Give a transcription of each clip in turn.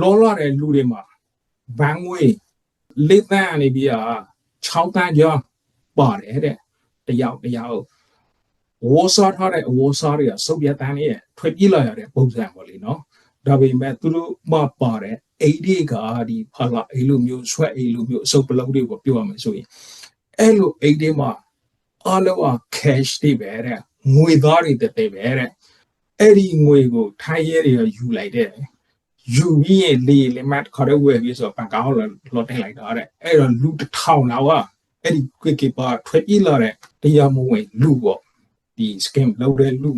လောလောတဲ့လူတွေမှာဘန်ငွေလေးတန်းအနေပြီးอ่ะ6တန်းကျော်ပါတယ်တဲ့တယောက်တယောက်ဝေါ်စားထားတဲ့အဝေါ်စားတွေကစုပ်ပြတ်တန်းရဲ့ထွက်ပြေးလာရတဲ့ပုံစံပေါ့လေနော်ဒါပေမဲ့သူတို့မှပါတဲ့အိတ်တွေကဒီဖလာအိတ်လိုမျိုးဆွဲအိတ်လိုမျိုးအစုပ်ပလုံးတွေကိုပြောရမယ်ဆိုရင်အဲ့လိုအိတ်တွေမှာအလောက cash တွေပဲတဲ့ငွေသားတွေတက်တယ်ပဲတဲ့အဲ့ဒီငွေကိုထိုင်းရဲတွေကယူလိုက်တဲ့ ယူပြီးရင်လေလေမတ်ခရဝဲပြီးဆိုပန်ကောင်းလောလောတင်လိုက်တာတဲ့အဲ့တော့လူတစ်ထောင်လောက်ကအဲ့ဒီ quick keeper ထွက်ပြေးလာတဲ့တရားမဝင်လူပေါ့ဒီ scam လုပ်တဲ့လူ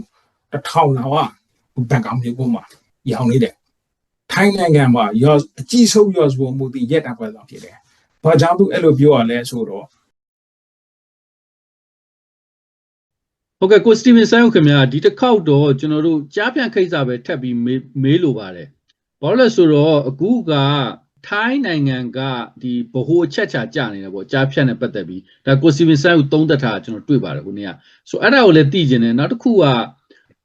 တစ်ထောင်လောက်ကဘန်ကောင်းမျိုးပေါ်မှာရောင်းနေတယ်ထိုင်းနိုင်ငံမှာရောအကြီးဆုံးရောဆိုမှုတည်ရက်တာပဲဆောင်ဖြစ်တယ်။ဘာကြောင့်သူအဲ့လိုပြောရလဲဆိုတော့ဟုတ်ကဲ့ကိုစတီဗင်ဆိုင်ဟုတ်ခင်ဗျာဒီတစ်ခေါက်တော့ကျွန်တော်တို့ကြားပြန်ခိတ်စာပဲထပ်ပြီးမေးမေးလိုပါတယ် ဘာလို့လဲဆိုတော့အခုကထိုင်းနိုင်ငံကဒီဗဟိုအချက်ချာကြနေတယ်ပေါ့ကြားဖြတ်နဲ့ပတ်သက်ပြီးဒါကိုစတီဗင်ဆိုင်ကိုသုံးသက်တာကျွန်တော်တွေ့ပါတယ်ခုနေ့ကဆိုအဲ့ဒါကိုလည်းသိကျင်တယ်နောက်တစ်ခုက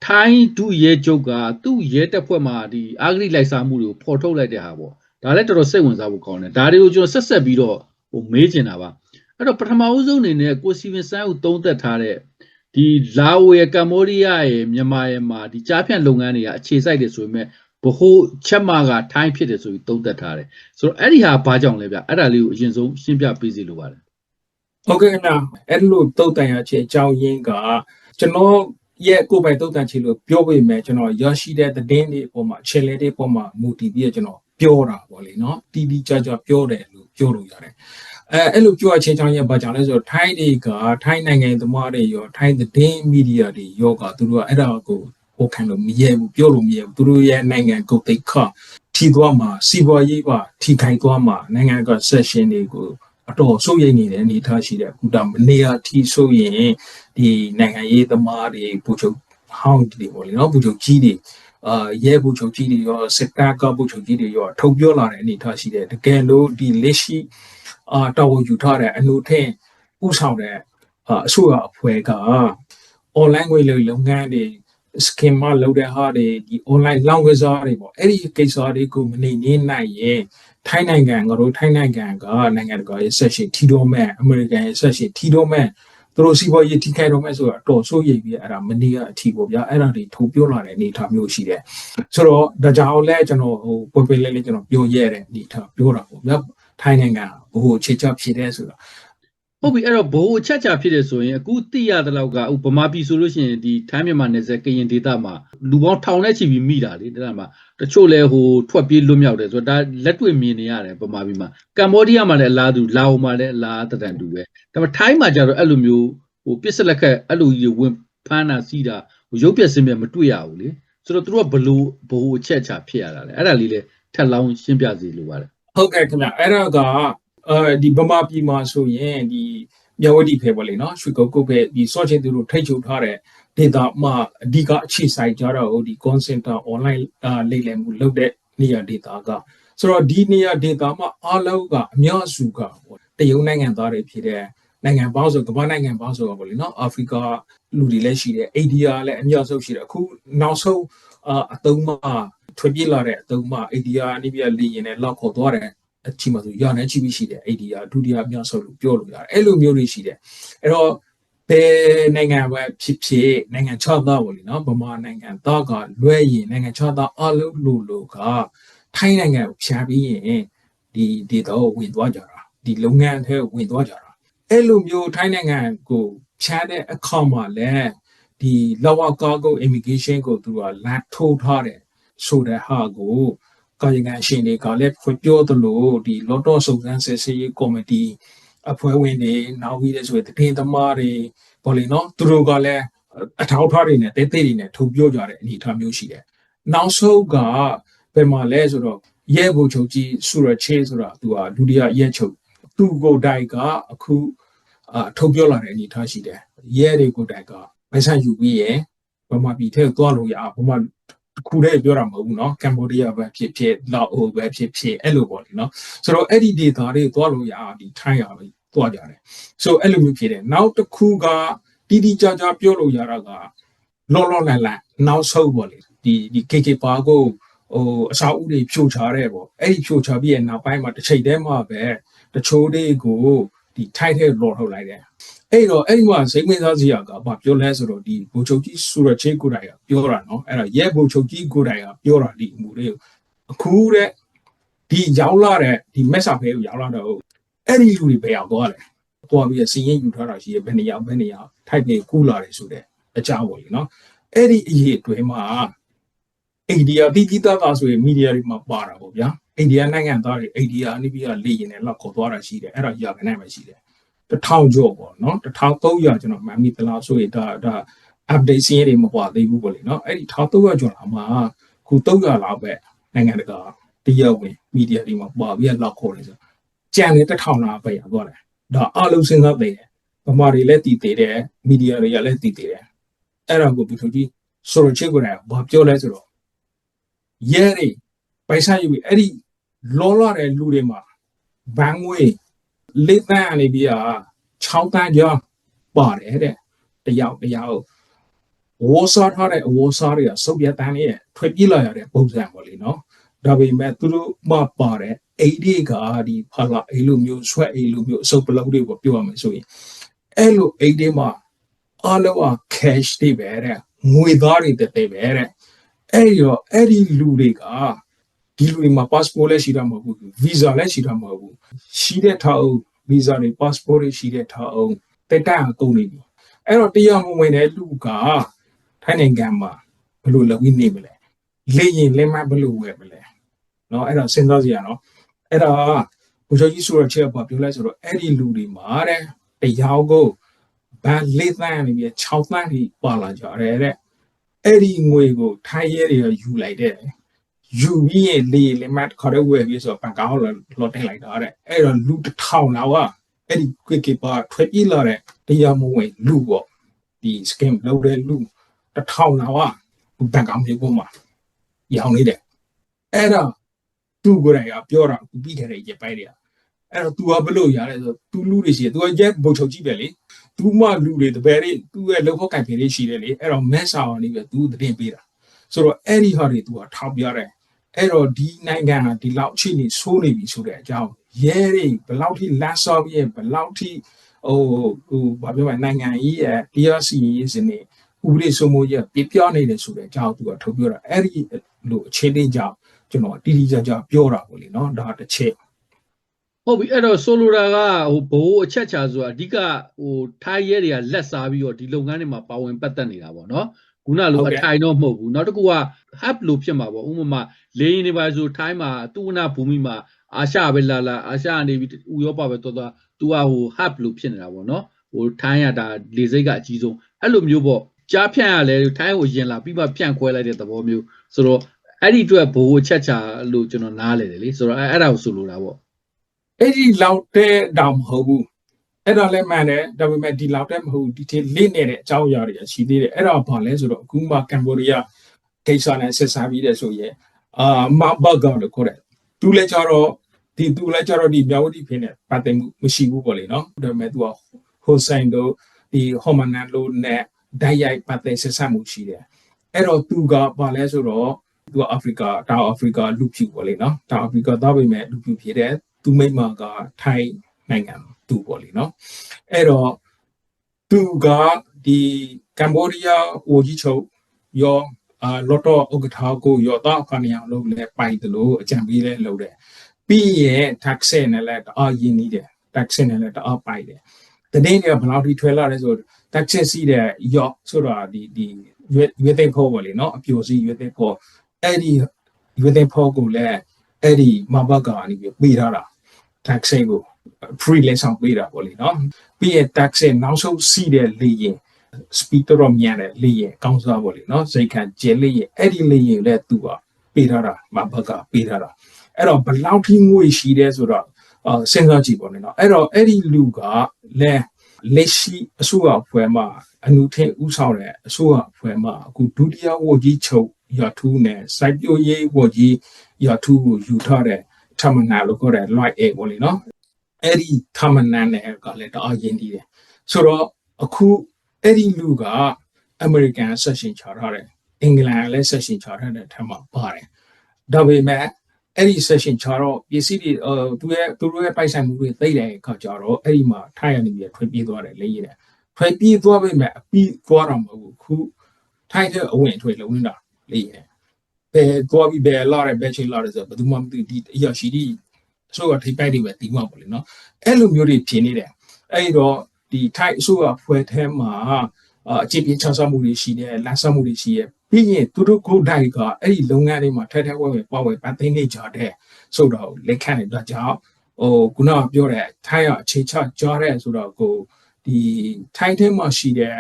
ထိုင်းဒုရဲချုပ်ကသူ့ရဲတပ်ဖွဲ့မှာဒီအာဂရိလိုက်စားမှုတွေကိုဖော်ထုတ်လိုက်တဲ့ဟာပေါ့ဒါလည်းတော်တော်စိတ်ဝင်စားဖို့ကောင်းတယ်ဒါတွေကိုကျွန်တော်ဆက်ဆက်ပြီးတော့ဟိုမေးကျင်တာပါအဲ့တော့ပထမဦးဆုံးအနေနဲ့ကိုစတီဗင်ဆိုင်ကိုသုံးသက်ထားတဲ့ဒီလာအိုရယ်ကမ္ဘောဒီးယားရယ်မြန်မာရယ်မှာဒီကြားဖြန့်လုပ်ငန်းတွေကအခြေစိုက်တယ်ဆိုပေမဲ့ ဘဟိုချက်မကထိုင်းဖြစ်တယ်ဆိုပြီးသုံးသပ်ထားတယ်ဆိုတော့အဲ့ဒီဟာဘာကြောင့်လဲဗျအဲ့ဒါလေးကိုအရင်ဆုံးရှင်းပြပေးစီလိုပါတယ်ဟုတ်ကဲ့ခင်ဗျာအဲ့လိုတုတ်တန်ရခြင်းအကြောင်းရင်းကကျွန်တော်ရဲ့ကိုယ်ပိုင်တုတ်တန်ချီလို့ပြောပေးမယ်ကျွန်တော်ရရှိတဲ့သတင်းတွေအပေါ်မှာအခြေအနေတွေအပေါ်မှာမူတည်ပြီးတော့ကျွန်တော်ပြောတာပေါ့လေနော်တီးတီးကြကြပြောတယ်လို့ပြောလို့ရတယ်အဲအဲ့လိုပြောအချင်းချောင်းရဲ့ဘာကြောင့်လဲဆိုတော့ထိုင်းတွေကထိုင်းနိုင်ငံသမားတွေရောထိုင်းသတင်းမီဒီယာတွေရောကသူတို့ကအဲ့ဒါကို ဟိုခံလို့မရဘူးပြောလို့မရဘူးသူတို့ရဲ့နိုင်ငံကိုတိတ်ခထီသွားမှာစီပွားရေးပါထီခိုင်သွားမှာနိုင်ငံက session တွေကိုအတော်စိုးရိမ်နေတဲ့အနေအထားရှိတယ်အခုတော့မနေရထီဆိုရင်ဒီနိုင်ငံရေးသမားတွေပူချုပ်ဟောင်းတွေပေါ့လေနော်ပူချုပ်ကြီးတွေအာရဲပူချုပ်ကြီးတွေရောစစ်တပ်ကပူချုပ်ကြီးတွေရောထုတ်ပြောလာတဲ့အနေအထားရှိတယ်တကယ်လို့ဒီလက်ရှိအာတော်ဝင်ယူထားတဲ့အမှုထင်ဥဆောင်တဲ့အာအစိုးရအဖွဲ့က online ငွေလိမ်လုပ်ငန်းတွေ scheme မလုပ်တဲ့ဟာတွေဒီ online လောင်းကစားတွေပေါ့အဲ့ဒီကိစ္စတွေကိုမနေနေနိုင်ရင်ထိုင်းနိုင်ငံငါတို့ထိုင်းနိုင်ငံကနိုင်ငံတကာရဲ့ဆက်ရှင်ထီတော်မဲ့အမေရိကန်ရဲ့ဆက်ရှင်ထီတော်မဲ့သူတို့စီးပွားရေးထိခိုက်တော့မဲ့ဆိုတာတော်ဆိုးရိပ်ပြီးအဲ့ဒါမနေကအထီပေါ့ဗျာအဲ့ဒါတွေထုတ်ပြောလာတဲ့အနေအထားမျိုးရှိတယ်ဆိုတော့ဒါကြောင့်လဲကျွန်တော်ဟိုပွေပွေလေးလေးကျွန်တော်ပြောရဲတဲ့အနေအထားပြောတာပေါ့ဗျာထိုင်းနိုင်ငံဟိုခြေချဖြစ်တဲ့ဆိုတာ ဟုတ်ပြီအဲ့တော့ဘိုးအချက်ချာဖြစ်တယ်ဆိုရင်အခုသိရတဲ့လောက်ကဥပမာပြည်ဆိုလို့ရှိရင်ဒီထိုင်းမြန်မာနယ်စပ်ကရင်ဒေသမှာလူပေါင်းထောင်နဲ့ချီပြီးမိတာလေဒါမှတချို့လဲဟိုထွက်ပြေးလွတ်မြောက်တယ်ဆိုတော့ဒါလက်တွေ့မြင်နေရတယ်ဗမာပြည်မှာကမ္ဘောဒီးယားမှာလည်းအလားတူလာအိုမှာလည်းအလားတတန်တူပဲဒါပေမဲ့ထိုင်းမှာကျတော့အဲ့လိုမျိုးဟိုပစ္စလက်ခက်အဲ့လိုကြီးဝင်ဖမ်းတာစီးတာဟိုရုပ်ပြစင်းပြမတွေ့ရဘူးလေဆိုတော့သူတို့ကဘလို့ဘိုးအချက်ချာဖြစ်ရတာလေအဲ့ဒါလေးလဲထက်လောင်းရှင်းပြစီလိုပါတယ်ဟုတ်ကဲ့ခင်ဗျအဲ့ဒါက အဲဒီဗမာပြည်မှာဆိုရင်ဒီမြဝတီဖဲပေါ့လေနော်ရွှေကုတ်ကုတ်ဖဲဒီစောချင်းသူတို့ထိတ်ချုပ်ထားတဲ့ data မှာအဓိကအခြေဆိုင်ကြတော့ဒီ call center online အာလိမ့်လည်မှုလုပ်တဲ့နေရာ data ကဆိုတော့ဒီနေရာ data မှာအားလုံးကအများစုကပေါ့တရုတ်နိုင်ငံသားတွေဖြစ်တဲ့နိုင်ငံပေါင်းစုကမ္ဘာနိုင်ငံပေါင်းစုကပေါ့လေနော်အာဖရိကလူတွေလည်းရှိတယ်အိန္ဒိယလည်းအများဆုံးရှိတယ်အခုနောက်ဆုံးအာအသုံးမှထွက်ပြေးလာတဲ့အသုံးမှအိန္ဒိယအိန္ဒိယလေရင်နဲ့လောက်ခေါ်သွားတယ် အချိန်မှာဆိုရနေချိပြီးရှိတယ်အဲ့ဒီကဒုတိယအများဆုံးလို့ပြောလို့ရတယ်အဲ့လိုမျိုးတွေရှိတယ်အဲ့တော့ဘယ်နိုင်ငံပဲဖြစ်ဖြစ်နိုင်ငံခြားသားပေါ့လေနော်ဗမာနိုင်ငံသားကလွဲရင်နိုင်ငံခြားသားအလုံးလို့လို့ကထိုင်းနိုင်ငံကိုဖြာပြီးရင်ဒီဒေတော့ဝင်သွားကြတာဒီလုပ်ငန်းထဲဝင်သွားကြတာအဲ့လိုမျိုးထိုင်းနိုင်ငံကိုဖြာတဲ့အခါမှာလည်းဒီလောဝကာကို immigration ကိုသူကလက်ထိုးထားတယ်ဆိုတဲ့ဟာကို ကာယကံရှင်တွေကလည်းဖွပြောသလိုဒီလော့တော့စုံစမ်းစစ်ဆေးရေးကော်မတီအဖွဲ့ဝင်တွေနောက်ပြီးတဲ့ဆိုရင်တည်င်းသမားတွေပေါ့လေနော်သူတို့ကလည်းအထောက်အထားတွေနဲ့တဲတဲတွေနဲ့ထုတ်ပြောကြတဲ့အနေအထားမျိုးရှိတယ်။နောက်ဆုံးကဘယ်မှာလဲဆိုတော့ရဲဘုံချုပ်ကြီးဆူရချေဆိုတာသူကဒုတိယရဲချုပ်သူကိုတိုင်ကအခုအထုတ်ပြောလာတဲ့အနေအထားရှိတယ်။ရဲတွေကိုတိုင်ကမဆန်ယူပြီးရင်ဗမာပြည်ထဲသွားလို့ရအောင်ဗမာ တစ်ခုတည်းပြောတာမဟုတ်ဘူးเนาะကမ်ဘောဒီးယားပဲဖြစ်ဖြစ်လာအိုပဲဖြစ်ဖြစ်အဲ့လိုပေါ့လေเนาะဆိုတော့အဲ့ဒီ data တွေသွားလို့ရအောင်ဒီထိုင်းရပဲသွားကြတယ်ဆိုအဲ့လိုမျိုးဖြစ်တယ်နောက်တစ်ခုကတီးတီးကြကြပြောလို့ရတာကလောလောလန်လန်နောက်ဆုံးပေါ့လေဒီဒီ KK ပါကိုဟ ဟိုအစာအုပ်တွေဖြိုချတဲ့ပေါ့အဲ့ဒီဖြိုချပြီးရဲ့နောက်ပိုင်းမှာတစ်ချိန်တည်းမှာပဲတချို့တွေကိုဒီထိုက်ထဲလော်ထုတ်လိုက်တယ် အဲ့တော့အဲ့ဒီမှာစိတ်ဝင်စားစရာကဘာပြောလဲဆိုတော့ဒီဘူချုပ်ကြီးဆူရချေကိုတိုင်ကပြောတာနော်အဲ့တော့ရဲဘူချုပ်ကြီးကိုတိုင်ကပြောတာဒီအမှုလေးကိုအခုတဲ့ဒီရောက်လာတဲ့ဒီမက်ဆာဖေးကိုရောက်လာတော့အဲ့ဒီလူတွေဘယ်ရောက်သွားလဲသွားပြီးစီရင်ယူထားတာရှိရဘယ်နေရာဘယ်နေရာထိုက်နေကူလာတယ်ဆိုတဲ့အကြောင်းပေါ့လေနော်အဲ့ဒီအရေးအတွင်းမှာအိန္ဒိယတိတိတသားဆိုရင်မီဒီယာတွေမှာပါတာပေါ့ဗျာအိန္ဒိယနိုင်ငံသားတွေအိန္ဒိယအနိပိယလေရင်နဲ့လောက်ခေါ်သွားတာရှိတယ်အဲ့ဒါရာခိုင်နှုန်းပဲရှိတယ် တစ်ထောင်ကျော်ပေါ့နော်1300ကျွန်တော်မှန်မိသလားဆိုရင်ဒါဒါ update စီးတွေမပွားသေးဘူးပေါ့လေနော်အဲ့ဒီ1300ကျော်လာမှာခု300လောက်ပဲနိုင်ငံတကာတရားဝင်မီဒီယာတွေမှာပွားပြီးလောက်ခေါ်တယ်ဆိုကြံတဲ့တစ်ထောင်လောက်ပဲရသွားတယ်ဒါအလုံးစဉ်းစားသိတယ်ဗမာတွေလည်းတည်သေးတယ်မီဒီယာတွေကလည်းတည်သေးတယ်အဲ့ဒါကိုဘုသူကြီးဆိုရချေကိုလည်းဘာပြောလဲဆိုတော့ရဲတွေပိုက်ဆိုင်ယူပြီးအဲ့ဒီလောလာတဲ့လူတွေမှာဘန်ငွေ လေးတန်းအနေပြီးอ่ะ6တန်းကျော်ပါတယ်တဲ့တယောက်တယောက်ဝါစားထားတဲ့အဝါစားတွေကစုပ်ပြတ်တန်းလေးထွက်ပြေးလာရတဲ့ပုံစံပေါ့လေနော်ဒါပေမဲ့သူတို့မှပါတဲ့အိဒီကဒီဖလာအိလိုမျိုးဆွဲအိလိုမျိုးအစုပ်ပလောက်တွေကိုပြောရမယ်ဆိုရင်အဲ့လိုအိဒီမှာအလောက cash တွေပဲတဲ့ငွေသားတွေတက်တယ်ပဲတဲ့အဲ့ဒီတော့အဲ့ဒီလူတွေက ဒီလူတွေမှာ passport လည်းရှိတာမဟုတ်ဘူး visa လည်းရှိတာမဟုတ်ဘူးရှိတဲ့ထားအောင် visa တွေ passport တွေရှိတဲ့ထားအောင်တက်တန်အကုန်နေပြီအဲ့တော့တရားမဝင်တဲ့လူကထိုင်းနိုင်ငံမှာဘယ်လိုလုပ်ပြီးနေမလဲလေရင်လက်မဘယ်လိုဝယ်မလဲเนาะအဲ့တော့စဉ်းစားစရာเนาะအဲ့တော့ဘုရားကြီးဆိုတော့ချက်ပါပြောလဲဆိုတော့အဲ့ဒီလူတွေမှာတဲ့တရားကိုဗန်လေးသန်းနေပြီး6သန်းထိပါလာကြတယ်တဲ့ အဲ့ဒီငွေကိုထိုင်းရဲတွေကယူလိုက်တဲ့ ယူပြီးရင်လေလေမတ်ခေါ်ရဝယ်ပြီးဆိုတော့ဘန်ကောက်လော်တင်လိုက်တာတဲ့အဲ့တော့လူတစ်ထောင်လောက်ကအဲ့ဒီ quick keeper ထွက်ပြေးလာတဲ့တရားမဝင်လူပေါ့ဒီ scam လုပ်တဲ့လူတစ်ထောင်လောက်ကဘန်ကောက်မြို့ပေါ်မှာရောင်းနေတယ်အဲ့တော့သူကိုယ်တိုင်ကပြောတာပြီးခဲ့တဲ့ရက်ပိုင်းတွေကအဲ့တော့ तू ကဘယ်လိုရလဲဆိုတော့ तू လူတွေရှိတယ် तू ကရက်ဘုံချုပ်ကြည့်ပဲလေ သူမှလူတွေတပည့်တွေသူ့ရဲ့လောက်ဖို့ကင်ဖေးတွေရှိတယ်လေအဲ့တော့မက်ဆာအောင်နေပြီးသူတည်ပေးတာဆိုတော့အဲ့ဒီဟာတွေသူကထောက်ပြတယ် အဲ့တော့ဒီနိုင်ငံကဒီလောက်အခြေအနေဆိုးနေပြီဆိုတဲ့အကြောင်းရဲတွေဘယ်လောက်ထိလတ်ဆော့ပြီးဘယ်လောက်ထိဟိုဟိုဘာပြောမလဲနိုင်ငံကြီးရဲ့ DRC ရေးစနေဥပဒေစိုးမိုးရေးပြပြနေတယ်ဆိုတဲ့အကြောင်းသူကထုတ်ပြောတာအဲ့ဒီလိုအခြေအနေကြောင့်ကျွန်တော်တီတီကြကြပြောတာပေါ့လေနော်ဒါတစ်ချက်ဟုတ်ပြီအဲ့တော့ဆိုလိုတာကဟိုဘိုးအချက်ချာဆိုတာအဓိကဟိုထိုင်းရဲတွေကလက်စားပြီးတော့ဒီလုပ်ငန်းတွေမှာပါဝင်ပတ်သက်နေတာပေါ့နော် ခုနလိုအထိုင်တော့မဟုတ်ဘူးနောက်တစ်ခုက hub လို့ဖြစ်မှာပေါ့ဥပမာလေရင်တွေပါဆိုထိုင်းမှာသူဝနာဘူမိမှာအာရှပဲလာလာအာရှကနေပြီးဥရောပပဲတော်တော်သူကဟို hub လို့ဖြစ်နေတာပေါ့နော်ဟိုထိုင်းရတာလေစိတ်ကအကြီးဆုံးအဲ့လိုမျိုးပေါ့ကြားဖြန့်ရလဲထိုင်းကိုယင်လာပြီးမှဖြန့်ခွဲလိုက်တဲ့သဘောမျိုးဆိုတော့အဲ့ဒီအတွက်ဘိုးအချက်ချာလို့ကျွန်တော်နားလေတယ်လေဆိုတော့အဲ့အဲ့ဒါကိုဆိုလိုတာပေါ့အဲ့ဒီလောက်တဲ့တောင်မဟုတ်ဘူး အဲ့ဒါလည်းမှန်တယ်ဒါပေမဲ့ဒီလောက်တဲ့မဟုတ်ဘူးဒီထေလေးနေတဲ့အကြောင်းအရာတွေရှိသေးတယ်အဲ့ဒါဘာလဲဆိုတော့အခုမှကမ်ဘောဒီးယားကိစ္စနဲ့ဆက်ဆံပြီးတဲ့ဆိုရင်အာမဘဂါလို့ခေါ်တယ်သူလည်းကြတော့ဒီသူလည်းကြတော့ဒီမြောက်ဝတီဖင်းနဲ့ပတ်သက်မှုမရှိဘူးပေါ့လေနော်ဒါပေမဲ့သူကဟိုဆိုင်တို့ဒီဟော်မနန်လို့နဲ့ဓာတ်ရိုက်ပတ်သက်ဆက်ဆံမှုရှိတယ်အဲ့တော့သူကဘာလဲဆိုတော့သူကအာဖရိကတောင်အာဖရိကလူဖြူပေါ့လေနော်တောင်အာဖရိကသားပေမဲ့လူဖြူဖြစ်တဲ့သူမိမကထိုင်းနိုင်ငံ သူပေါ့လေနော်အဲ့တော့သူကဒီကမ္ဘောဒီးယားဝကြီးချုပ်ရောအာလော်တော့ဥက္ကဋ္ဌကိုရောတော့ခဏရအောင်လုပ်လဲပိုက်တယ်လို့အကြံပေးလဲလုပ်တယ်ပြီးရင် tax နဲ့လည်းတအားရင်းနေတယ် tax နဲ့လည်းတအားပိုက်တယ်တနေ့ကဘယ်လောက်ထိထွဲလာလဲဆိုတော့ tax စီးတဲ့ရော့ဆိုတာဒီဒီရွေရွေသိဖို့ပေါ့လေနော်အပြိုစီးရွေသိဖို့အဲ့ဒီရွေသိဖို့ကိုလည်းအဲ့ဒီမဘကနေပြီးပေးထားတာ tax ကို free လက်ဆောင်ပေးတာပေါ့လေနော်ပြီးရင် tax နောက်ဆုံးစီးတဲ့လေရင် speed တော့မြန်တယ်လေရင်ကောင်းစားပေါ့လေနော်စိတ်ခံကျဲလေရင်အဲ့ဒီလေရင်လည်းသူကပေးထားတာမဘကပေးထားတာအဲ့တော့ဘယ်လောက်ထိငွေရှိတယ်ဆိုတော့အာစဉ်းစားကြည့်ပေါ့လေနော်အဲ့တော့အဲ့ဒီလူကလည်းလက်ရှိအစိုးရအဖွဲ့မှာအနုထင်ဥဆောင်တဲ့အစိုးရအဖွဲ့မှာအခုဒုတိယဝကြီးချုပ်ရထူးနဲ့စိုက်ပျိုးရေးဝကြီးရထူးကိုယူထားတဲ့ထမနာလို့ခေါ်တဲ့ light egg ပေါ့လေနော် အဲ့ဒီထမနာနဲ့ကလည်းတအားရင်းတည်တယ်ဆိုတော့အခုအဲ့ဒီလူကအမေရိကန်ဆက်ရှင်ချထားတယ်အင်္ဂလန်လည်းဆက်ရှင်ချထားတဲ့ထက်မှာပါတယ်ဒါပေမဲ့အဲ့ဒီ session ချတော့ပစ္စည်းတွေအဲသူရဲ့သူတို့ရဲ့ပိုက်ဆိုင်မှုတွေသိတဲ့အခါကျတော့အဲ့ဒီမှာထိုင်ရနေပြီးထွေပြေးသွားတယ်လေရတယ်ထွေပြေးသွားပေမဲ့အပြီးသွားတော့မဟုတ်ဘူးခုထိုင်တဲ့အဝင်အထွေလုံးနေတာလေရတယ်ဘယ်သွားပြီးဘယ်လာတယ်ဘယ်ချိန်လာတယ်ဆိုတော့ဘယ်သူမှမသိဒီအရာရှိဒီ အစိုးရထိပ်ပိုက်တွေပဲတီးမှာပေါ့လေနော်အဲ့လိုမျိုးတွေဖြစ်နေတယ်အဲ့တော့ဒီထိုင်အစိုးရဖွဲ့ထဲမှာအာအခြေပြချဆောင်မှုတွေရှိတယ်လမ်းဆောင်မှုတွေရှိတယ်ပြီးရင်သူတို့ကိုယ်တိုင်ကအဲ့ဒီလုပ်ငန်းတွေမှာထဲထဲဝဲဝဲပါဝဲပတ်သိနေကြတဲ့ဆိုတော့လက်ခံနေတာကြောင့်ဟိုခုနကပြောတဲ့ထိုင်ရအခြေချကြားတဲ့ဆိုတော့ကိုဒီထိုင်ထဲမှာရှိတဲ့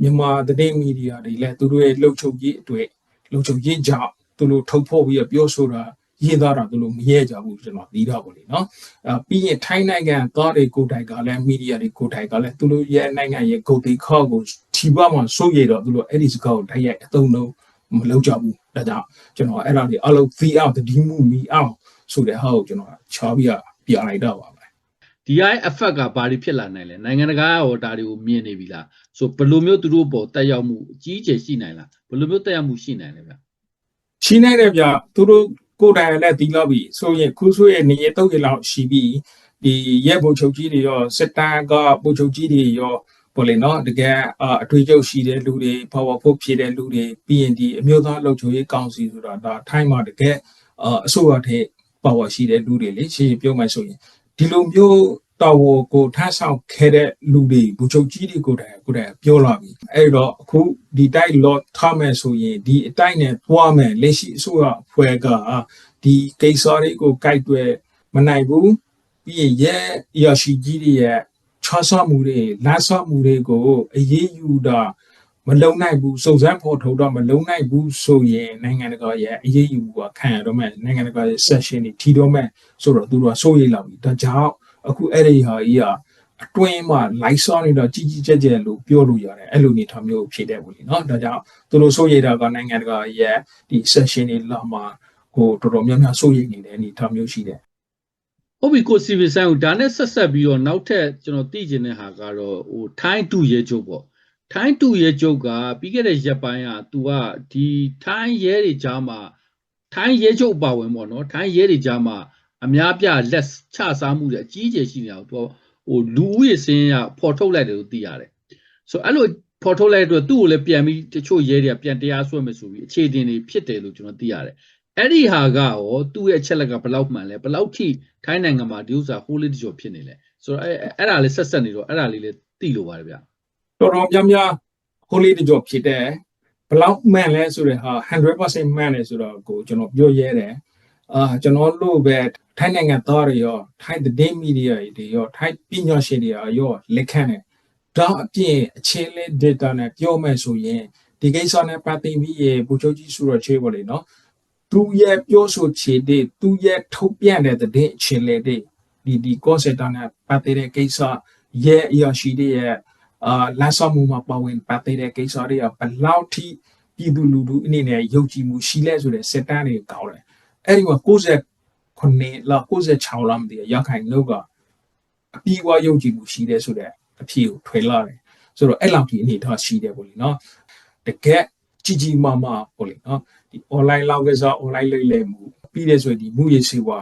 မြန်မာသတင်းမီဒီယာတွေလည်းသူတို့ရဲ့လှုပ်ချုပ်ရေးအတွေ့လှုပ်ချုပ်ရေးကြောင့်သူတို့ထုတ်ဖော်ပြီးပြောဆိုတာ ရေးသားတာသူတို့မရဲကြဘူးကျွန်တော်သိတာပေါ့လေနော်အပြီးရင်ထိုင်းနိုင်ငံသားတွေကိုယ်တိုင်ကလည်းမီဒီယာတွေကိုယ်တိုင်ကလည်းသူတို့ရဲ့နိုင်ငံရဲ့ဂုတ်တိခောက်ကိုထီပါမှစိုးရိမ်တော့သူတို့အဲ့ဒီစကားကိုတိုက်ရိုက်အသုံးလုံးမလုပ်ကြဘူးဒါကြောင့်ကျွန်တော်အဲ့ဒါတွေအလုပ်သိအောင်တတိမှုမီအောင်ဆိုတဲ့ဟာကိုကျွန်တော်ချားပြီးပြလိုက်တော့ပါပဲဒီရဲ့ effect ကဘာတွေဖြစ်လာနိုင်လဲနိုင်ငံတကာရောဒါတွေကိုမြင်နေပြီလားဆိုဘယ်လိုမျိုးသူတို့ပေါ်တက်ရောက်မှုအကြီးအကျယ်ရှိနိုင်လားဘယ်လိုမျိုးတက်ရောက်မှုရှိနိုင်လဲဗျရှင်းနိုင်တယ်ဗျသူတို့ ကိုယ်တိုင်လည်းတီးလောက်ပြီဆိုရင်ခုဆိုရဲ့နေရတော့ရလောက်ရှိပြီဒီရက်ဘုံချုပ်ကြီးတွေရောစစ်တမ်းကဘုံချုပ်ကြီးတွေရောပေါ့လေနော်တကယ်အာအထွေးချုပ်ရှိတဲ့လူတွေ power ဖို့ဖြည့်တဲ့လူတွေပြီးရင်ဒီအမျိုးသားလုံခြုံရေးကောင်စီဆိုတာဒါထိုင်းမှာတကယ်အာအစိုးရထဲ power ရှိတဲ့လူတွေလေရှင်းရှင်းပြောမှဆိုရင်ဒီလိုမျိုး တော်ဝကိုထမ်းဆောင်ခဲ့တဲ့လူတွေဘူချုပ်ကြီးတွေကိုယ်တိုင်ကိုယ်တိုင်ပြောလာပြီအဲ့တော့အခုဒီတိုက်လော့ထားမယ်ဆိုရင်ဒီအတိုက်နဲ့ပွားမယ်လက်ရှိအစိုးရဖွဲ့ကဒီကိစ္စတွေကိုကြိုက်တွေ့မနိုင်ဘူးပြီးရင်ရဲရရှိကြီးတွေရဲ့ချားဆမှုတွေလမ်းဆမှုတွေကိုအရေးယူတာမလုံနိုင်ဘူးစုံစမ်းဖော်ထုတ်တော့မလုံနိုင်ဘူးဆိုရင်နိုင်ငံတကာရဲ့အရေးယူမှုကခံရတော့မယ်နိုင်ငံတကာရဲ့ session တွေထီတော့မယ်ဆိုတော့သူတို့ကစိုးရိမ်လာပြီဒါကြောင့် အခုအဲ့ဒီဟာကြီးကအတွင်းမှာ live sound နေတော့ကြီးကြီးကျယ်ကျယ်လို့ပြောလို့ရတယ်အဲ့လိုနေထားမျိုးဖြစ်တဲ့ဘူးလीเนาะဒါကြောင့်သူတို့စိုးရိမ်တာကနိုင်ငံတကာရဲ့ဒီ session တွေလာမှာဟိုတော်တော်များများစိုးရိမ်နေတဲ့အနေထားမျိုးရှိတယ် ဟုတ်ပြီကိုစီဗီဆိုင်ကိုဒါနဲ့ဆက်ဆက်ပြီးတော့နောက်ထပ်ကျွန်တော်သိချင်တဲ့ဟာကတော့ဟိုထိုင်းတူရဲကျုပ်ပေါ့ထိုင်းတူရဲကျုပ်ကပြီးခဲ့တဲ့ရက်ပိုင်းက तू ကဒီထိုင်းရဲတွေကြားမှာထိုင်းရဲကျုပ်အပါဝင်ပေါ့နော်ထိုင်းရဲတွေကြားမှာ အများပြလက်ချစားမှုတွေအကြီးအကျယ်ရှိနေတာကို तू ဟိုလူဦးရေစင်းရဖော်ထုတ်လိုက်တယ်လို့သိရတယ်ဆိုအဲ့လိုဖော်ထုတ်လိုက်တဲ့အတွက်သူ့ကိုလည်းပြန်ပြီးတချို့ရဲတွေကပြန်တရားစွဲမယ်ဆိုပြီးအခြေတင်တွေဖြစ်တယ်လို့ကျွန်တော်သိရတယ်အဲ့ဒီဟာကရောသူ့ရဲ့အချက်လက်ကဘယ်လောက်မှန်လဲဘယ်လောက်ထိထိုင်းနိုင်ငံမှာဒီဥစ္စာဟိုးလေးတချို့ဖြစ်နေလဲဆိုတော့အဲ့အဲ့ဒါလေးဆက်ဆက်နေတော့အဲ့ဒါလေးလည်းသိလို့ပါတယ်ဗျတော်တော်များများဟိုလေးတကြောဖြစ်တဲ့ဘလောက်မှန်လဲဆိုတဲ့ဟာ100%မှန်တယ်ဆိုတော့ကိုကျွန်တော်ပြောရဲတယ် အာကျွန်တော်တို့ပဲထိုင်းနိုင်ငံသားတွေရောထိုင်းသတင်းမီဒီယာတွေရောထိုင်းပညာရှင်တွေရောလက်ခံတယ်ဒါအပြင်အခြေလဲ data နဲ့ပြောမယ်ဆိုရင်ဒီကိစ္စနဲ့ပတ်သက်ပြီးရေဘူချုပ်ကြီးဆိုတော့ချေပါလေနော်သူရဲ့ပြောဆိုချေတဲ့သူရဲ့ထုတ်ပြန်တဲ့တဲ့အခြေလဲတဲ့ဒီဒီ concept နဲ့ပတ်သက်တဲ့ကိစ္စရဲ့အရာရှိတဲ့ရဲ့အာလက်ဆောင်မှုမှာပါဝင်ပတ်သက်တဲ့ကိစ္စတွေကဘယ်လောက်ထိပြည်သူလူထုအနေနဲ့ယုံကြည်မှုရှိလဲဆိုတဲ့စက်တန်းတွေကောင်းတယ် အဲ့ဒီမှာ69လောက်96လောက်မသိရရခိုင်လောက်ကအပြီးအဝယုံကြည်မှုရှိတယ်ဆိုတဲ့အဖြေကိုထွေလာတယ်ဆိုတော့အဲ့လောက်ထိအနေထားရှိတယ်ပေါ့လေနော်တကယ်ကြီးကြီးမားမားပေါ့လေနော်ဒီ online လောက်ကစား online လိမ့်လိမ့်မှုပြီးတဲ့ဆိုရင်ဒီမှုရေးစေဝါ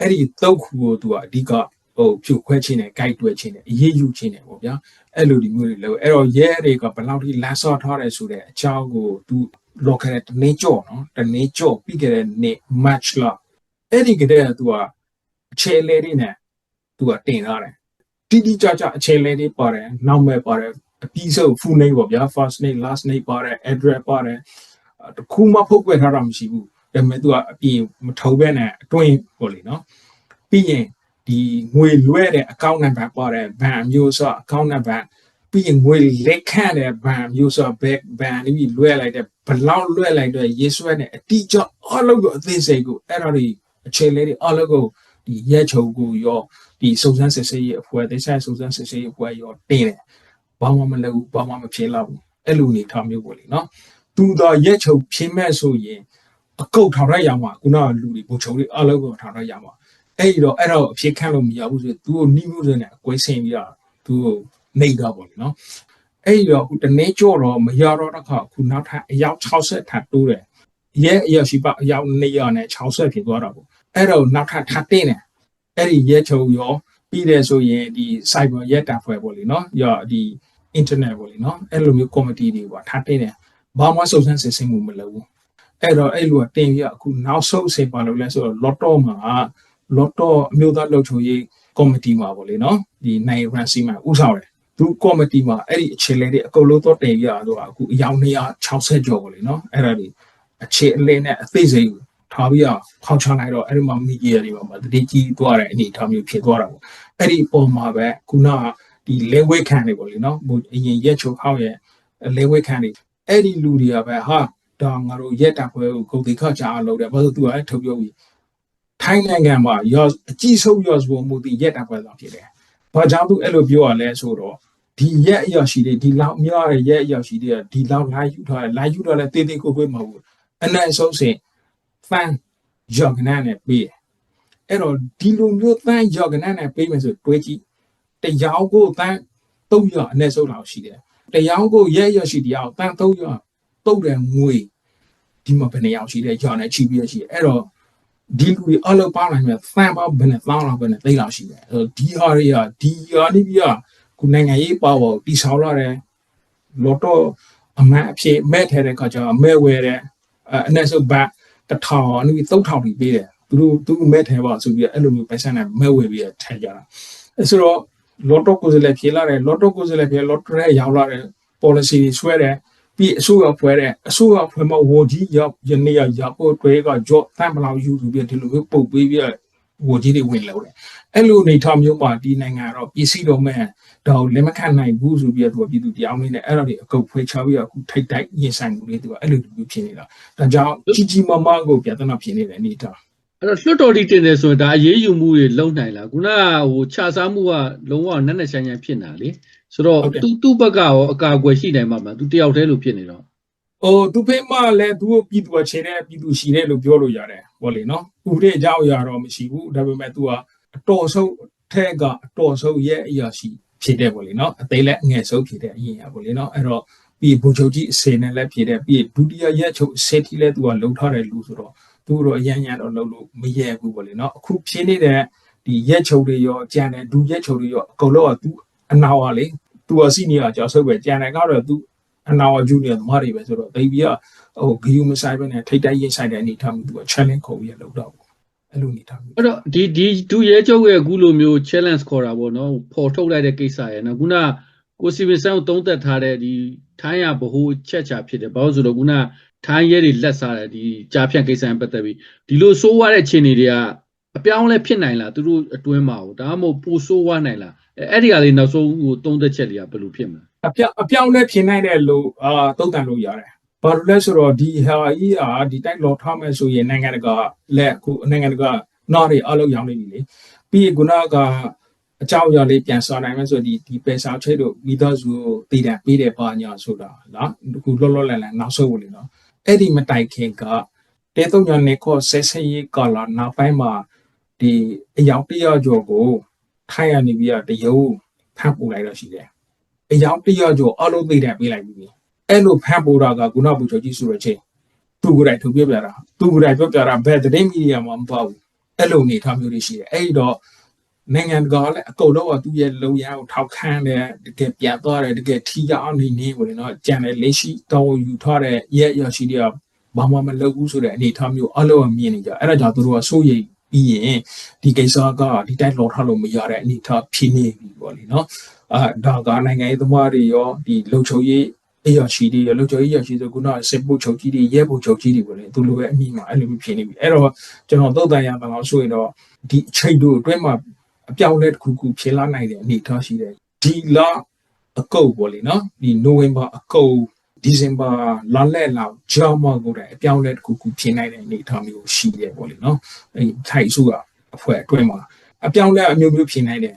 အဲ့ဒီတုတ်ခုကိုသူကအဓိကဟိုဖြိုခွဲခြင်းနဲ့ guide တွဲခြင်းနဲ့အရေးယူခြင်းနဲ့ပေါ့ဗျာအဲ့လိုဒီမျိုးတွေလို့အဲ့တော့ရဲတွေကဘယ်လောက်ထိလမ်းဆော့ထားတယ်ဆိုတဲ့အကြောင်းကိုသူ လောကတဲ့တနေ့ကြော့နော်တနေ့ကြော့ပြီးခဲ့တဲ့နေ့ match လာအဲ့ဒီကတည်းကသူကအခြေလေတွေနဲ့သူကတင်ထားတယ်တိတိကျကျအခြေလေတွေပါတယ်နောက်မဲ့ပါတယ်အပြီးဆုံး full name ပေါ့ဗျာ first name last name ပါတယ် address ပါတယ်တခုမှဖုတ်ကွယ်ထားတာမရှိဘူးဒါပေမဲ့သူကအပြင်မထုတ်ဘဲနဲ့အတွင်းပေါ့လေနော်ပြီးရင်ဒီငွေလွှဲတဲ့အကောင့်နံပါတ်ပေါ်တဲ့ဘဏ်မျိုးဆိုအကောင့်နံပါတ်ပြီးရင်ငွေလက်ခံတဲ့ဘဏ်မျိုးဆိုဘက်ဘဏ်ပြီးလွှဲလိုက်တဲ့ဘ လောက်လွှဲလိုက်တဲ့ရေးဆွဲတဲ့အတိအကျအလုပ်ကိုအသေးစိတ်ကိုအဲ့ဒါတွေအခြေလေးတွေအလုပ်ကိုဒီရဲချုပ်ကိုရောဒီစုံစမ်းစစ်ဆေးရေးအဖွဲ့တိကျစုံစမ်းစစ်ဆေးရေးအဖွဲ့ရောတင်းတယ်ဘာမှမလုပ်ဘူးဘာမှမဖြစ်တော့ဘူးအဲ့လိုနေထားမျိုးပေါ့လေနော်သူတော့ရဲချုပ်ဖြစ်မဲ့ဆိုရင်အကုတ်ထောင်ရရမှာခုနကလူတွေဘုံချုပ်တွေအလုပ်ကိုထောင်ရရမှာအဲ့ဒီတော့အဲ့တော့အဖြစ်ခံလို့မရဘူးဆိုသူကိုနှီးမှုတွေနဲ့အကွဲဆင်ပြီးတော့သူကိုနှိပ်တော့ပေါ့လေနော် အဲ့ဒီတော့ခုတနေ့ကြော့တော့မရတော့တဲ့ခါခုနောက်ထပ်အယောက်60ထပ်တိုးတယ်ရဲအရာရှိပအယောက်200နဲ့60ဖြစ်သွားတာပေါ့အဲ့တော့နောက်ထပ်ထပ်တင်းတယ်အဲ့ဒီရဲချုပ်ရောပြီးတယ်ဆိုရင်ဒီ cyber ရဲတပ်ဖွဲ့ပေါ့လေနော်ရောဒီ internet ပေါ့လေနော်အဲ့လိုမျိုး committee တွေပေါ့ထပ်တင်းတယ်ဘာမှစုံစမ်းစစ်ဆေးမှုမလုပ်ဘူးအဲ့တော့အဲ့လိုကတင်ပြအခုနောက်ဆုံးအစိပ်ပါလို့လဲဆိုတော့ lot တော့မှာ lot တော့အမျိုးသားလှုပ်ချုပ်ရေး committee မှာပေါ့လေနော်ဒီနိုင်ရန်စီမှာဥဆောင်တယ် သူ committee မှာအဲ့ဒီအခြေအနေတွေအကုန်လုံးတော့တင်ပြတော့အခုအယောက်260ကျော်ပေါ့လေနော်အဲ့ဒါတွေအခြေအလဲနဲ့အသေးစိတ်ကိုထားပြီးတော့ခေါင်းချလိုက်တော့အဲ့ဒီမှာမီဒီယာတွေမှာတတိကြီးသွားတဲ့အနေအထားမျိုးဖြစ်သွားတာပေါ့အဲ့ဒီအပေါ်မှာပဲခုနကဒီလဲဝဲခံတွေပေါ့လေနော်ဟိုအရင်ရက်ချုပ်ဟောက်ရဲ့လဲဝဲခံတွေအဲ့ဒီလူတွေကပဲဟာဒါငါတို့ရက်တာခွဲကိုဂုတ်တိခကြအောင်လုပ်တယ်ဘာလို့သူကအဲ့ထုတ်ပြောပြီးထိုင်းနိုင်ငံမှာရောအကြီးဆုံးရောစပေါ်မှုဒီရက်တာခွဲဆောင်ဖြစ်တယ်။ဘာကြောင့်သူအဲ့လိုပြောရလဲဆိုတော့ ဒီရက်အရာရှိတွေဒီလောက်များတဲ့ရက်အရာရှိတွေကဒီလောက်လာယူထားတယ်လာယူထားလဲတေးသေးကိုကိုမဟုတ်ဘူးအနည်းဆုံးစင်ဖန်ယောဂနန်နဲ့ပေးတယ်။အဲ့တော့ဒီလိုမျိုးဖန်ယောဂနန်နဲ့ပေးမယ်ဆိုတွေးကြည့်တရားကိုဖန်300အနည်းဆုံးလောက်ရှိတယ်။တရားကိုရက်အရာရှိတရားကိုဖန်300တုတ်တယ်ငွေဒီမှာဘယ်နှယောက်ရှိလဲကြောင်နဲ့ချီပြီးရရှိတယ်အဲ့တော့ဒီလူတွေအလုပ်ပါနိုင်မယ်ဖန်ပါဘယ်နဲ့သောင်းလောက်ဘယ်နဲ့သိလောက်ရှိတယ်အဲ့တော့ဒီဟာတွေကဒီဟာနေပြီးတော့ ခုနိုင်ငံရေးပါဝါတိဆောက်လာတယ်လော်တော့အမှန်အဖြစ်မဲ့ထဲတဲ့ခါကျတော့မဲ့ဝဲတယ်အနက်ဆိုဘတ်တထောင်အနည်းသုံးထောင်ပြီးပေးတယ်သူတို့သူမဲ့ထဲပါဆိုပြီးအဲ့လိုမျိုးပိုင်ဆိုင်နဲ့မဲ့ဝဲပြီးထဲကြတာအဲ့ဆိုတော့လော်တော့ကိုယ်စားလှယ်ဖြေလာတယ်လော်တော့ကိုယ်စားလှယ်ဖြေလော်တော့ရဲ့ရောက်လာတယ် policy တွေဆွဲတယ်ပြီးအစိုးရဖွဲ့တဲ့အစိုးရဖွဲ့မှာဝေါ်ကြီးရောက်ယနေ့ရရောက်ဖို့တွေကကြော့တမ်းမလောက်ယူပြီးဒီလိုမျိုးပုတ်ပေးပြီးဝေါ်ကြီးတွေဝင်လို့တယ်အဲ့လိုနေထားမျိုးမှာဒီနိုင်ငံကတော့ပြည်စည်းတော်မဲ့ ဒါကိုလက်မခံနိုင်ဘူးဆိုပြီးတော့သူကပြည်သူတရားမင်းနဲ့အဲ့တော့ဒီအကုတ်ဖွေးချပြီးတော့အခုထိတ်တိုက်ရင်ဆိုင်မှုလေးသူကအဲ့လိုမျိုးဖြစ်နေတာဒါကြောင့်ကြီးကြီးမားမားကိုပြဿနာဖြစ်နေတဲ့အနေထားအဲ့တော့လွှတ်တော်တီတင်တယ်ဆိုရင်ဒါအရေးယူမှုတွေလုံနိုင်လားခုနကဟိုခြာစားမှုကလုံးဝနက်နက်ရှိုင်းရှိုင်းဖြစ်နေတာလေဆိုတော့သူသူ့ဘက်ကရောအကာအကွယ်ရှိနိုင်မှာမလားသူတယောက်တည်းလို့ဖြစ်နေတော့ဟိုသူဖေးမလည်းသူ့ကိုပြည်သူကခြေတဲ့ပြည်သူရှိတယ်လို့ပြောလို့ရတယ်ဟောလေနော်ဥပဒေအကြောင်းအရာတော့မရှိဘူးဒါပေမဲ့ तू ကအတော်ဆုံးထဲကအတော်ဆုံးရဲ့အရာရှိ ဖြစ်တဲ့ပေါ့လေနော်အသေးလက်ငယ်ဆုံးဖြစ်တဲ့အရင်ရပေါ့လေနော်အဲ့တော့ပြီးဘူချုပ်ကြီးအစင်နဲ့လည်းဖြစ်တဲ့ပြီးဒုတိယရက်ချုပ်အစင်ထိလည်းသူကလုံထားတဲ့လူဆိုတော့သူတို့အရန်ရန်တော့လုံလို့မရဘူးပေါ့လေနော်အခုဖြစ်နေတဲ့ဒီရက်ချုပ်တွေရောကြံတဲ့ဒူရက်ချုပ်တွေရောအကုန်လုံးကသူအနာဝါလေသူကစီနီယာကြောက်ဆုပ်ပဲကြံတယ်ကတော့သူအနာဝါဂျူနီယာသမားတွေပဲဆိုတော့တိတ်ပြီးကဟိုဂီယူမဆိုင်ပဲနဲ့ထိတ်တိုက်ရိတ်ဆိုင်တဲ့အနေထားမျိုးသူက challenge ခေါ်ပြီးရလောက်တော့ အဲ့လိုအနေထားမျိုးအဲ့တော့ဒီဒီဒူရဲချုပ်ရဲ့အခုလိုမျိုး challenge ခေါ်တာပေါ့နော်ပေါ်ထုတ်လိုက်တဲ့ကိစ္စရဲ့နော်ခုနကိုစီဗင်ဆန်ကိုသုံးသက်ထားတဲ့ဒီထိုင်းရဘ ਹੁ ချက်ချဖြစ်တယ်ဘာလို့ဆိုတော့ခုနထိုင်းရဲတွေလက်စားတယ်ဒီကြာဖြန့်ကိစ္စနဲ့ပတ်သက်ပြီးဒီလိုစိုးဝါတဲ့ခြေနေတွေကအပြောင်းလဲဖြစ်နိုင်လားသူတို့အတွင်းမှာဟိုဒါမှမဟုတ်ပိုစိုးဝါနိုင်လားအဲ့ဒီကလေးနောက်ဆုံးဟိုသုံးသက်ချက်တွေကဘယ်လိုဖြစ်မလဲအပြောင်းအပြောင်းလဲဖြစ်နိုင်တယ်လို့အာသုံးသပ်လို့ရတယ်။ ဘာလို့လဲဆိုတော့ဒီဟာကြီးอ่ะဒီတိုက်လော်ထားမယ်ဆိုရင်နိုင်ငံတကာလက်အခုနိုင်ငံတကာနားတွေအလုပ်ရောင်းနေပြီလေ။ပြီးရင်ခုနကအကြောင်းအရာလေးပြန်စားနိုင်မယ်ဆိုဒီဒီပေစာချိတ်တို့မိသားစုကိုတည်တယ်ပေးတယ်ပါညာဆိုတာနော်အခုလောလောလန်လန်နောက်ဆုံးဝင်လေနော်။အဲ့ဒီမတိုင်ခင်ကတဲတုံညာနေခေါ်ဆက်ဆက်ရေးကာလာနောက်ပိုင်းမှာဒီအယောက်တရာကျော်ကိုထိုင်ရနေပြီးတော့တရုပ်ဖတ်ပူလိုက်တော့ရှိတယ်။အယောက်တရကျော်အလုံးသိတဲ့ပေးလိုက်ပြီ အဲ့လိုဖန်ပိုးတာကကုနာဘူချုပ်ကြီးဆိုတဲ့ချင်းသူကိုယ်တိုင်ထုတ်ပြပြတာသူကိုယ်တိုင်ပြောပြတာဘယ်သတင်းမီဒီယာမှာမပေါ့ဘူးအဲ့လိုနေထားမျိုးတွေရှိတယ်အဲ့ဒီတော့နိုင်ငံတကာလည်းအကုန်လုံးကသူ့ရဲ့လုံရအောင်ထောက်ခံတယ်တကယ်ပြန်သွားတယ်တကယ်ထီရအောင်နေနေကိုလေနော်ကြံတယ်လက်ရှိတောင်းယူထားတဲ့ရဲ့ရရှိတွေကဘာမှမလုပ်ဘူးဆိုတဲ့အနေထားမျိုးအလုံးအမြင်နေကြအဲ့ဒါကြောင့်သူတို့ကစိုးရိမ်ပြီးရင်ဒီကိစ္စကဒီတိုင်းလော်ထားလို့မရတဲ့အနေထားဖြစ်နေပြီပေါ့လေနော်အာဒါကနိုင်ငံရေးသမားတွေရောဒီလုံချုံရေး အရာရှိတွေရောလုံချုံရေးအရာရှိဆိုခုနစစ်ဖို့ချုပ်ကြီးတွေရဲဖို့ချုပ်ကြီးတွေပေါ့လေသူလိုပဲအမိမှာအဲ့လိုမျိုးဖြစ်နေပြီအဲ့တော့ကျွန်တော်သုတ်တန်ရမှာလို့ဆိုရင်တော့ဒီအချိန်တို့အတွင်းမှာအပြောင်းလဲတစ်ခုခုဖြစ်လာနိုင်တဲ့အနေအထားရှိတယ်ဒီလအကုတ်ပေါ့လေနော်ဒီနိုဝင်ဘာအကုတ်ဒီဇင်ဘာလာလဲလောက်ဂျာမကိုတဲ့အပြောင်းလဲတစ်ခုခုဖြစ်နိုင်တဲ့အနေအထားမျိုးရှိတယ်ပေါ့လေနော်အဲ့ထိုက်စုကအဖွဲအတွင်းမှာအပြောင်းလဲအမျိုးမျိုးဖြစ်နိုင်တယ်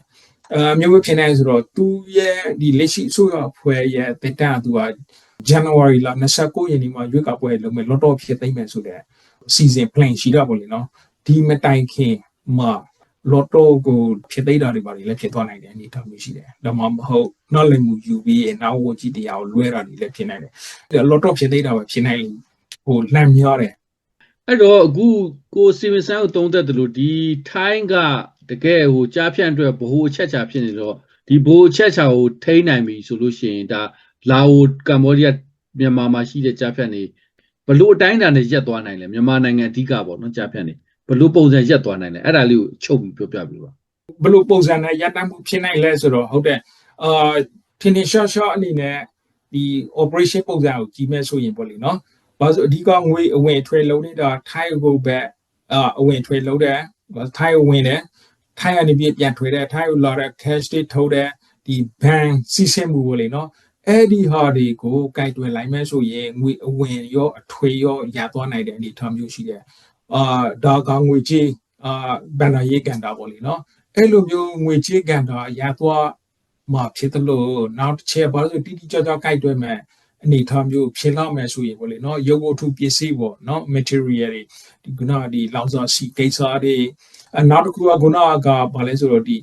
အမျိုးမျိုးဖြစ်နေဆိုတော့သူရဲ့ဒီလက်ရှိအစိုးရဖွဲ့ရဲ့တက်တာသူက January လ29ရက်နေ့မှာရွေးကောက်ပွဲလုပ်မယ်လော်တော့ဖြစ်သိမ့်မယ်ဆိုတဲ့ season plan ရှိတာပေါ့လေနော်ဒီမတိုင်ခင်မှာလော်တော့ကိုဖြစ်သိတာတွေပါလေလည်းဖြစ်သွားနိုင်တယ်အနေထားမျိုးရှိတယ်ဒါမှမဟုတ်နောက်လည်းမူယူပြီးရင်နောက်ဝကြီးတရားကိုလွဲတာတွေလည်းဖြစ်နိုင်တယ်လော်တော့ဖြစ်သိတာပဲဖြစ်နိုင်လိမ့်ဟိုလမ်းများတယ်အဲ့တော့အခုကိုစီမန်ဆန်းကိုသုံးသက်တယ်လို့ဒီထိုင်းက တကယ်ဟိုကြားဖြန့်အတွက်ဘ ਹੁ အချက်ချာဖြစ်နေတော့ဒီဘ ਹੁ အချက်ချာကိုထိန်းနိုင်ပြီဆိုလို့ရှိရင်ဒါလာအိုကမ္ဘောဒီးယားမြန်မာမှာရှိတဲ့ကြားဖြန့်နေဘလို့အတိုင်းအတာနဲ့ရက်သွားနိုင်လဲမြန်မာနိုင်ငံအဓိကပေါ့နော်ကြားဖြန့်နေဘလို့ပုံစံရက်သွားနိုင်လဲအဲ့ဒါလေးကိုချုပ်ပြီးပြောပြပြပါဘယ်လိုပုံစံနဲ့ရတမ်းမှုဖြစ်နိုင်လဲဆိုတော့ဟုတ်တယ်အာထင်းထင်းရှားရှားအနေနဲ့ဒီ operation ပုံစံကိုကြီးမဲ့ဆိုရင်ပေါ့လေနော်ဘာလို့ဆိုအဓိကငွေအဝင်အထွေလုံးနေတာထိုင်းကိုပဲအာအဝင်အထွေလုံးတယ်ထိုင်းကိုဝင်တယ် ထိုင်းကနေပြပြန်ထွေတယ်ထိုင်းကိုလာတဲ့ cash တွေထုတ်တယ်ဒီ bank စီစဉ်မှုပေါ့လေနော်အဲ့ဒီဟာတွေကိုကြိုက်တွယ်လိုက်မဲ့ဆိုရင်ငွေအဝင်ရောအထွေရောရသွားနိုင်တဲ့အနေအထားမျိုးရှိတယ်အာဒါကငွေကြီးအာဘန်နာရေးကန်တာပေါ့လေနော်အဲ့လိုမျိုးငွေကြေးကန်တာရသွားမှာဖြစ်တယ်လို့နောက်တစ်ချက်ဘာလို့လဲဆိုတိတိကျကျကြိုက်တွဲမဲ့အနေအထားမျိုးဖြစ်လောက်မယ်ဆိုရင်ပေါ့လေနော်ရုပ်ဝတ္ထုပစ္စည်းပေါ့နော် material တွေဒီခုနကဒီလောင်စာစီကိစ္စတွေအ နောက်တစ်ခုကခုနကဘာလဲဆိုတော့ဒီ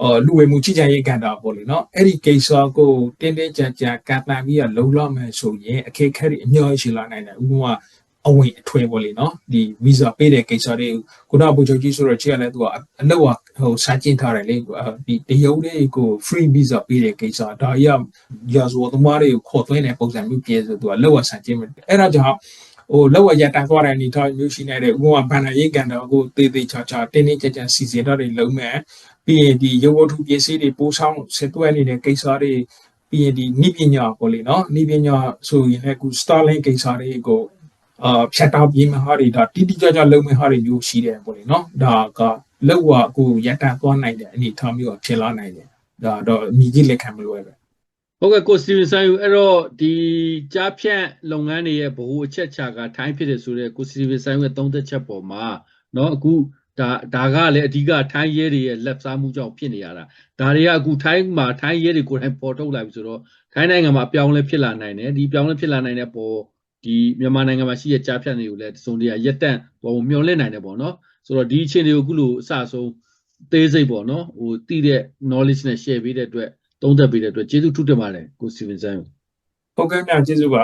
အော်လူဝေမှုချိချင်ရေးကန်တာပေါ့လေနော်အဲ့ဒီကိစ္စကိုတင်းတင်းကြပ်ကြပ်ကတန်ပြီးတော့လုံလောက်မယ်ဆိုရင်အခက်အခဲတွေအများကြီးရှိလာနိုင်တယ်ဥပမာအဝင်အထွေပေါ့လေနော်ဒီ visa ပေးတဲ့ကိစ္စတွေခုနကဘူချုပ်ကြီးဆိုတော့ကြည့်ရလဲသူကအလုပ်ကဟိုစာကျင်ထားတယ်လေဒီတရုတ်တွေကို free visa ပေးတဲ့ကိစ္စဒါရရာဇဝသမားတွေကိုခေါ်သွင်းတဲ့ပုံစံမျိုးပြဲဆိုသူကလောက်ရစာကျင်မယ်အဲ့ဒါကြောင့် ဟိုလောက်ရရတန်သွားတဲ့အနေထားမျိုးရှိနေတဲ့ဥပမာဘန်နာရေးကန်တော့ကိုတေးသေးချာချာတင်းတင်းကြပ်ကြပ်စီစဉ်တော့တွေလုံးမဲ့ပြီးရင်ဒီရုပ်ဝတ္ထုပစ္စည်းတွေပိုးဆောင်ဆက်သွဲနေတဲ့ကိစ္စတွေပြီးရင်ဒီနိပညာပေါ့လေနော်နိပညာဆိုရင်လည်းအခု Starlink ကိစ္စတွေကိုအာဖြတ်တောက်ပြေးမဟာတွေဒါတိတိကျကျလုံမဟာတွေမျိုးရှိတယ်ပေါ့လေနော်ဒါကလောက်ဝအခုရတန်သွားနိုင်တဲ့အနေအထားမျိုးကဖြစ်လာနိုင်တယ်ဒါတော့မြည်ကြီးလက်ခံမလို့ပဲ ဟုတ်ကဲ့ကိုစတီဗန်ဆန်ယူအဲ့တော့ဒီကြားဖြန့်လုပ်ငန်းတွေရဲ့ဘ ਹੁ အချက်ချာကထိုင်းဖြစ်တယ်ဆိုတော့ကိုစတီဗန်ဆန်ယူရဲ့သုံးသက်ချက်ပေါ်မှာเนาะအခုဒါဒါကလည်းအဓိကထိုင်းရဲတွေရဲ့လက်စားမှုကြောင့်ဖြစ်နေရတာဒါတွေကအခုထိုင်းမှာထိုင်းရဲတွေကိုယ်တိုင်ပေါ်ထုတ်လာပြီဆိုတော့ထိုင်းနိုင်ငံမှာအပြောင်းအလဲဖြစ်လာနိုင်တယ်ဒီအပြောင်းအလဲဖြစ်လာနိုင်တဲ့ပေါ်ဒီမြန်မာနိုင်ငံမှာရှိတဲ့ကြားဖြန့်တွေကိုလည်းစုံတရာရက်တန့်ပေါ်မျောလင့်နိုင်တယ်ပေါ့เนาะဆိုတော့ဒီအခြေအနေကိုအခုလိုအစဆုံးသေးစိတ်ပေါ့เนาะဟိုတိတဲ့ knowledge နဲ့ share ပေးတဲ့အတွက် သုံးသက်ပေးတဲ့အတွက်ကျေးဇူးထူးတင်ပါတယ်ကိုစတီဗန်ဆန်ယူဟုတ်ကဲ့မြတ်ကျေးဇူးပါ